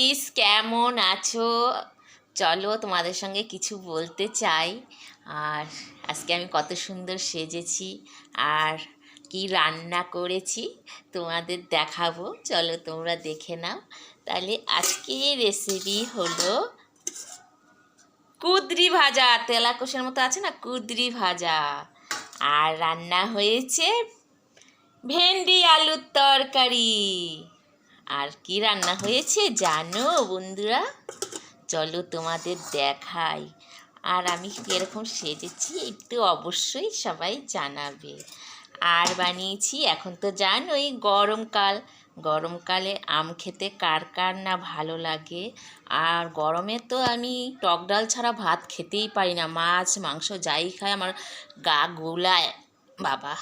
Guys কেমন আছো? চলো তোমাদের সঙ্গে কিছু বলতে চাই। আর আজকে আমি কত সুন্দর সেজেছি আর কি রান্না করেছি তোমাদের দেখাবো। চলো তোমরা দেখে নাও। তাহলে আজকে রেসিপি হলো কুদরি ভাজা। তেলা কোষের মতো আছে না? কুদরি ভাজা। আর রান্না হয়েছে ভেন্ডি আলুর তরকারি। আর কি রান্না হয়েছে জানো বন্ধুরা? চলো তোমাদের দেখাই। আর আমি কীরকম সেজেছি একটু অবশ্যই সবাই জানাবে। আর বানিয়েছি এখন তো জানোই গরমকাল। গরমকালে আম খেতে কার কার না ভালো লাগে। আর গরমে তো আমি টক ডাল ছাড়া ভাত খেতেই পারি না। মাছ, মাংস যাই খাই, আমার গা গোলায়। বাবা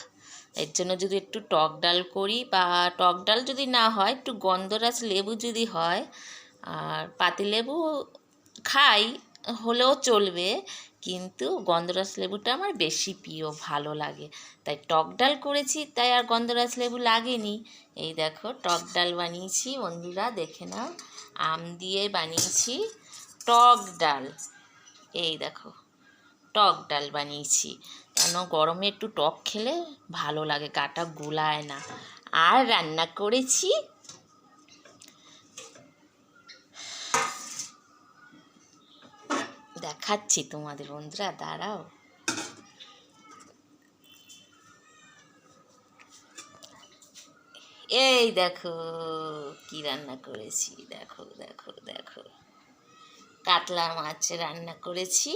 এর জন্য যদি একটু টক ডাল করি বা টক ডাল যদি না হয়, একটু গন্ধরাজ লেবু যদি হয়, আর পাতিলেবু খাই, হলেও চলবে, কিন্তু গন্ধরাজ লেবুটা আমার বেশি প্রিয়, ভালো লাগে। তাই টক ডাল করেছি, তাই আর গন্ধরাজ লেবু লাগেনি। এই দেখো, টক ডাল বানিয়েছি, বন্ধুরা, দেখে নাও, আম দিয়ে বানিয়েছি টক ডাল। এই দেখো, টক ডাল বানিয়েছি। কেন? গরমে একটু টক খেলে ভালো লাগে, গাটা গুলায় না। আর রান্না করেছি দেখাচ্ছি তোমাদের বন্ধুরা, দাঁড়াও। এই দেখো কি রান্না করেছি, দেখো দেখো দেখো। কাতলা মাছ রান্না করেছি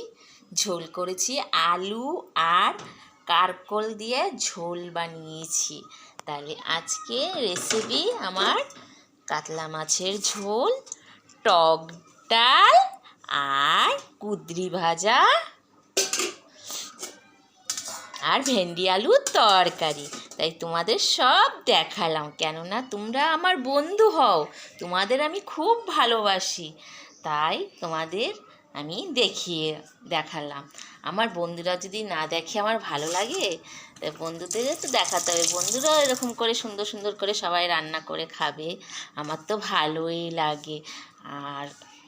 ঝোল করেছি, আলু আর কারকল দিয়ে ঝোল বানিয়েছি। তাহলে আজকে রেসিপি আমার কাতলা মাছের ঝোল, টক ডাল আর কুদরি ভাজা আর ভেন্ডি আলুর তরকারি। তাই তোমাদের সব দেখালাম, কেননা তোমরা আমার বন্ধু হও, তোমাদের আমি খুব ভালোবাসি। তাই তোমাদের আমি দেখিয়ে দেখালাম। আমার বন্ধুরা যদি না দেখে আমার ভালো লাগে বন্ধুদের তো দেখাতে হবে। বন্ধুরা এরকম করে সুন্দর সুন্দর করে সবাই রান্না করে খাবে। আমার তো ভালোই লাগে। আর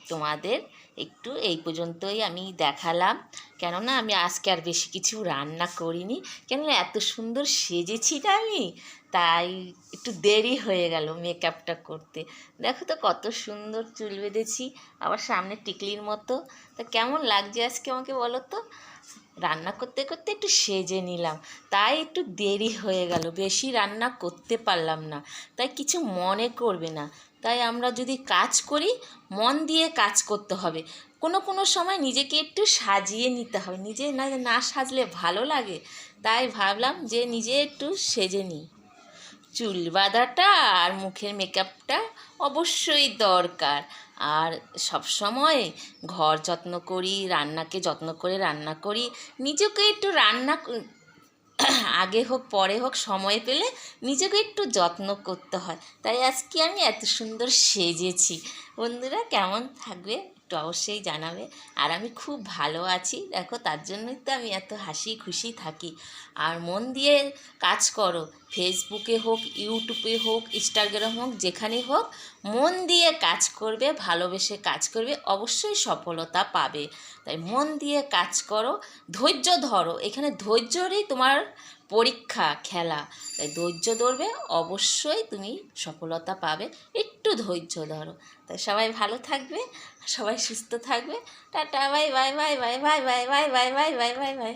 তোমাদের? একটু এই পর্যন্তই আমি দেখালাম। কেননা আমি আজকে আর বেশি কিছু রান্না করিনি। কেননা এত সুন্দর সেজেছি না আমি, তাই একটু দেরি হয়ে গেল মেকআপটা করতে। দেখো তো কত সুন্দর চুল বেঁধেছি, আবার সামনে টিকলির মতো। তা কেমন লাগছে আজকে আমাকে বলো তো? রান্না করতে করতে একটু সেজে নিলাম। তাই একটু দেরি হয়ে গেল, বেশি রান্না করতে পারলাম না। তাই কিছু মনে করবে না। তাই আমরা যদি কাজ করি, মন দিয়ে কাজ করতে হবে। কোনো কোনো সময় নিজেকে একটু সাজিয়ে নিতে হবে। নিজে না না সাজলে ভালো লাগে। তাই ভাবলাম যে নিজে একটু সেজে নিই। চুল বাঁধাটা আর মুখের মেকআপটা অবশ্যই দরকার। আর সব সময় ঘর যত্ন করি, রান্নাকে যত্ন করে রান্না করি। নিজেকে একটু রান্না আগে হোক, পরে হোক, সময় পেলে নিজেকে একটু যত্ন করতে হয়। তাই আজকে আমি এত সুন্দর সেজেছি। বন্ধুরা, কেমন থাকবে? একটু অবশ্যই জানাবে। আর আমি খুব ভালো আছি। দেখো, তার জন্যই তো আমি এত হাসি খুশি থাকি। আর মন দিয়ে কাজ করো। ফেসবুকে হোক ইউটিউবে হোক ইনস্টাগ্রাম হোক যেখানে হোক, মন দিয়ে কাজ করবে, ভালোবেসে কাজ করবে, অবশ্যই সফলতা পাবে। তাই মন দিয়ে কাজ করো। ধৈর্য ধরো। এখানে ধৈর্যরই তোমার পরীক্ষা খেলা তাই ধৈর্য ধরবে অবশ্যই তুমি সফলতা পাবে একটু ধৈর্য ধরো তাই সবাই ভালো থাকবে সবাই সুস্থ থাকবে tata bye bye bye bye bye bye bye bye bye bye bye bye